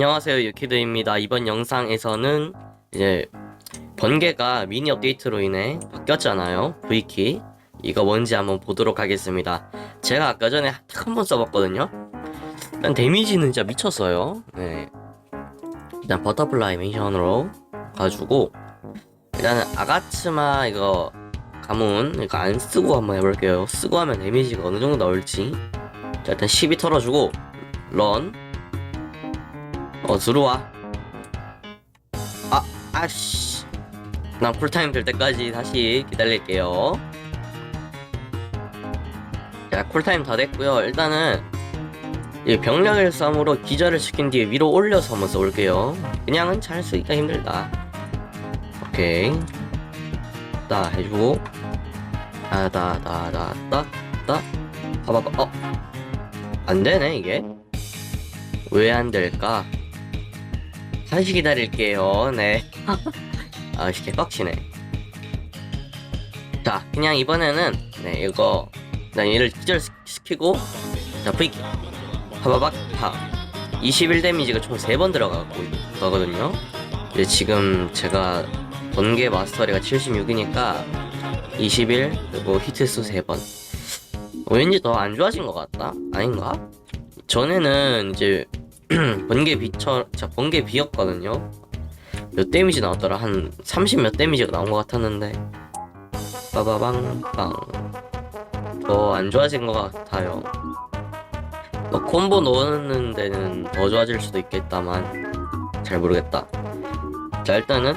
안녕하세요 유키드입니다. 이번 영상에서는 이제 번개가 미니 업데이트로 인해 바뀌었잖아요 V키. 이거 뭔지 한번 보도록 하겠습니다. 제가 아까 전에 딱 한 번 써봤거든요. 일단 데미지는 진짜 미쳤어요. 네. 일단 버터플라이 메이션으로 가지고 일단은 아가츠마 이거 가문 이거 안 쓰고 한번 해볼게요. 쓰고 하면 데미지가 어느 정도 나올지. 자 일단 12 털어주고 런 어 들어와. 아 아씨. 난 쿨타임 될 때까지 다시 기다릴게요. 자 쿨타임 다 됐고요. 일단은 이 병력의 싸움으로 기절을 시킨 뒤에 위로 올려서 한번 써볼게요. 그냥은 잘 쓰기가 힘들다. 오케이. 따 해주고. 아다다다다다 봐봐봐. 어. 안되네 이게. 왜 안될까 다시 기다릴게요. 네. 아, 이게 빡치네. 자, 그냥 이번에는, 네, 이거, 난 얘를 기절시키고, 자, V키. 파바박, 파. 21 데미지가 총 3번 들어가고, 가거든요. 근데 지금 제가, 번개 마스터리가 76이니까, 21, 그리고 히트수 3번. 어, 왠지 더 안 좋아진 것 같다? 아닌가? 전에는 이제, 번개 비처 자 번개 비였거든요. 몇 데미지 나왔더라? 한 30 몇 데미지가 나온 것 같았는데. 빠바방빵. 더 안 좋아진 것 같아요. 뭐 콤보 넣는 데는 더 좋아질 수도 있겠다만 잘 모르겠다. 자 일단은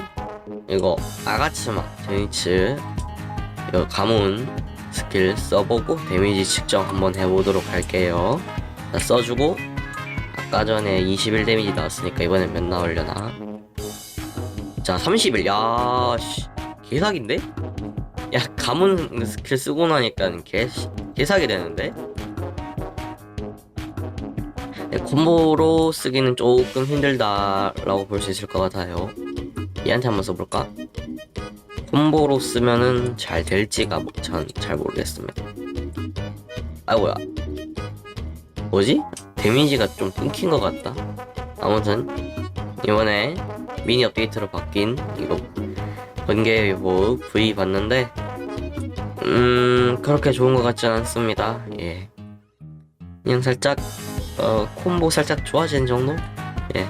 이거 아가츠마 제니츠. 이거 가문 스킬 써보고 데미지 측정 한번 해보도록 할게요. 자 써주고 아까 전에 21 데미지 나왔으니까 이번엔 몇 나오려나? 자, 31. 야, 씨. 개사기인데? 야, 가문 스킬 쓰고 나니까 개, 개사기 되는데? 네, 콤보로 쓰기는 조금 힘들다라고 볼 수 있을 것 같아요. 얘한테 한번 써볼까? 콤보로 쓰면은 잘 될지가 전 잘 모르겠습니다. 아이고야. 뭐지? 데미지가 좀 끊긴 것 같다. 아무튼 이번에 미니 업데이트로 바뀐 이거 번개 뭐 V 봤는데 음 그렇게 좋은 것 같지 않습니다. 예. 그냥 살짝 어 콤보 살짝 좋아진 정도? 예.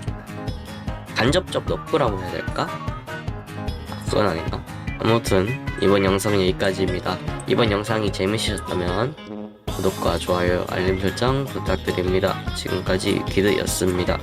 간접적 너프라고 해야 될까? 아, 그건 아닌가? 아무튼 이번 영상은 여기까지입니다. 이번 영상이 재밌으셨다면 구독과 좋아요, 알림 설정 부탁드립니다. 지금까지 기드였습니다.